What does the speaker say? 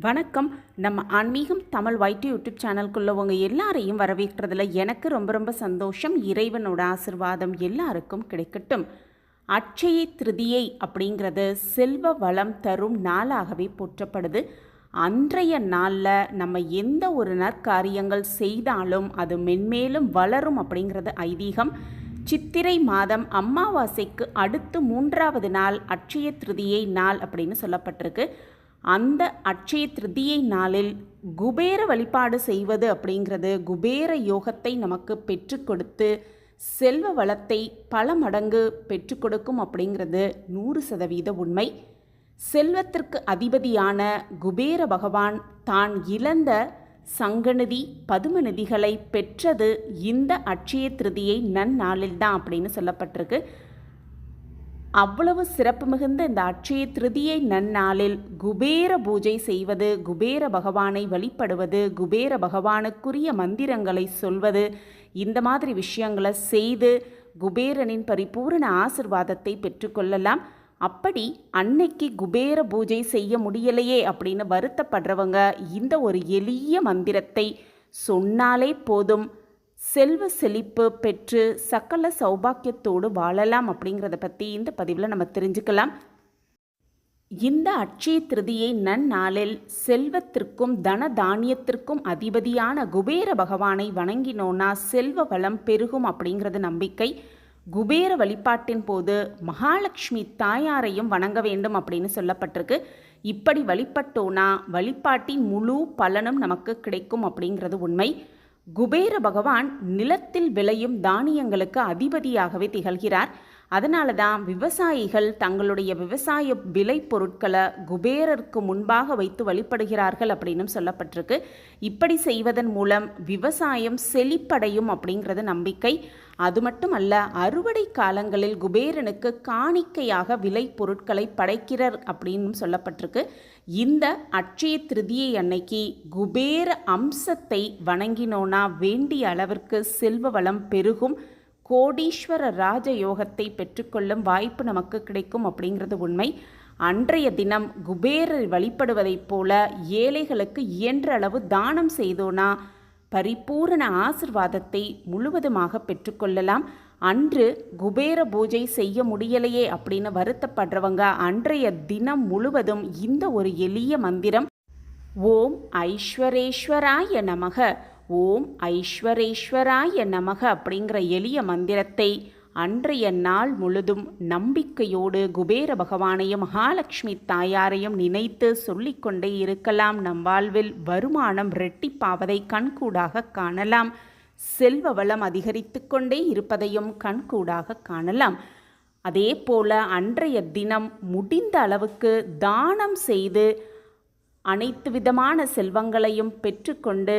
வணக்கம். நம்ம ஆன்மீகம் தமிழ் வைட்டு யூடியூப் சேனல்குள்ளவங்க உங்கள் எல்லாரையும் வரவேற்கிறதுல எனக்கு ரொம்ப ரொம்ப சந்தோஷம். இறைவனோட ஆசிர்வாதம் எல்லாருக்கும் கிடைக்கட்டும். அட்சய திருதியை அப்படிங்கிறது செல்வ வளம் தரும் நாளாகவே போற்றப்படுது. அன்றைய நாளில் நம்ம எந்த ஒரு நற்காரியங்கள் செய்தாலும் அது மென்மேலும் வளரும் அப்படிங்கிறது ஐதீகம். சித்திரை மாதம் அமாவாசைக்கு அடுத்து மூன்றாவது நாள் அட்சய திருதியை நாள் அப்படின்னு சொல்லப்பட்டிருக்கு. அந்த அட்சய திருதியை நாளில் குபேர வழிபாடு செய்வது அப்படிங்கிறது குபேர யோகத்தை நமக்கு பெற்றுக் கொடுத்து செல்வ வளத்தை பல மடங்கு பெற்றுக் கொடுக்கும் அப்படிங்கிறது நூறு சதவீத உண்மை. செல்வத்திற்கு அதிபதியான குபேர பகவான் தான் இழந்த சங்கநிதி பதுமநிதிகளை பெற்றது இந்த அட்சய திருதியை நன்னாளில்தான் அப்படின்னு சொல்லப்பட்டிருக்கு. அவ்வளவு சிறப்பு மிகுந்த இந்த அட்சய திருதியை நன்னாளில் குபேர பூஜை செய்வது குபேர பகவானை வழிபடுவது குபேர பகவானுக்குரிய மந்திரங்களை சொல்வது இந்த மாதிரி விஷயங்களை செய்து குபேரனின் பரிபூரண ஆசிர்வாதத்தை பெற்றுக்கொள்ளலாம். அப்படி அன்னைக்கு குபேர பூஜை செய்ய முடியலையே அப்படின்னு வருத்தப்படுறவங்க இந்த ஒரு எளிய மந்திரத்தை சொன்னாலே போதும். செல்வ செழிப்பு பெற்று சகல சௌபாக்கியத்தோடு வாழலாம் அப்படிங்கிறத பற்றி இந்த பதிவில் நம்ம தெரிஞ்சுக்கலாம். இந்த அட்சய திருதியை நன்னாளில் செல்வத்திற்கும் தன தானியத்திற்கும் அதிபதியான குபேர பகவானை வணங்கினோன்னா செல்வ வளம் பெருகும் அப்படிங்கிறது நம்பிக்கை. குபேர வழிபாட்டின் போது மகாலட்சுமி தாயாரையும் வணங்க வேண்டும் அப்படின்னு சொல்லப்பட்டிருக்கு. இப்படி வழிபட்டோன்னா வழிபாட்டின் முழு பலனும் நமக்கு கிடைக்கும் அப்படிங்கிறது உண்மை. குபேர பகவான் நிலத்தில் விளையும் தானியங்களுக்கு அதிபதியாகவே திகழ்கிறார். அதனால தான் விவசாயிகள் தங்களுடைய விவசாய விலை பொருட்களை குபேரருக்கு முன்பாக வைத்து வழிபடுகிறார்கள் அப்படின்னு சொல்லப்பட்டிருக்கு. இப்படி செய்வதன் மூலம் விவசாயம் செழிப்படையும் அப்படிங்கிறது நம்பிக்கை. அது மட்டுமல்ல அறுவடை காலங்களில் குபேரனுக்கு காணிக்கையாக விலை பொருட்களை படைக்கிறார் அப்படின்னு சொல்லப்பட்டிருக்கு. இந்த அட்சய திருதியை அன்னைக்கு குபேர அம்சத்தை வணங்கினோனா வேண்டிய அளவிற்கு செல்வ வளம் பெருகும். கோடீஸ்வர ராஜயோகத்தை பெற்றுக்கொள்ளும் வாய்ப்பு நமக்கு கிடைக்கும் அப்படிங்கிறது உண்மை. அன்றைய தினம் குபேரர் வழிபடுவதைப் போல ஏழைகளுக்கு இயன்ற அளவு தானம் செய்தோனா பரிபூரண ஆசிர்வாதத்தை முழுவதுமாக பெற்றுக்கொள்ளலாம். அன்று குபேர பூஜை செய்ய முடியலையே அப்படின்னு வருத்தப்படுறவங்க அன்றைய தினம் முழுவதும் இந்த ஒரு எளிய மந்திரம். ஓம் ஐஸ்வரேஸ்வராய நமக. ஓம் ஐஸ்வரேஸ்வராய நமக அப்படிங்கிற எளிய மந்திரத்தை அன்றைய நாள் முழுதும் நம்பிக்கையோடு குபேர பகவானையும் மகாலட்சுமி தாயாரையும் நினைத்து சொல்லிக்கொண்டே இருக்கலாம். நம் வாழ்வில் வருமானம் ரெட்டிப்பாவதை கண்கூடாக காணலாம். செல்வ வளம் அதிகரித்து கொண்டே இருப்பதையும் கண்கூடாக காணலாம். அதே போல அன்றைய தினம் முடிந்த அளவுக்கு தானம் செய்து அனைத்து விதமான செல்வங்களையும் பெற்றுக்கொண்டு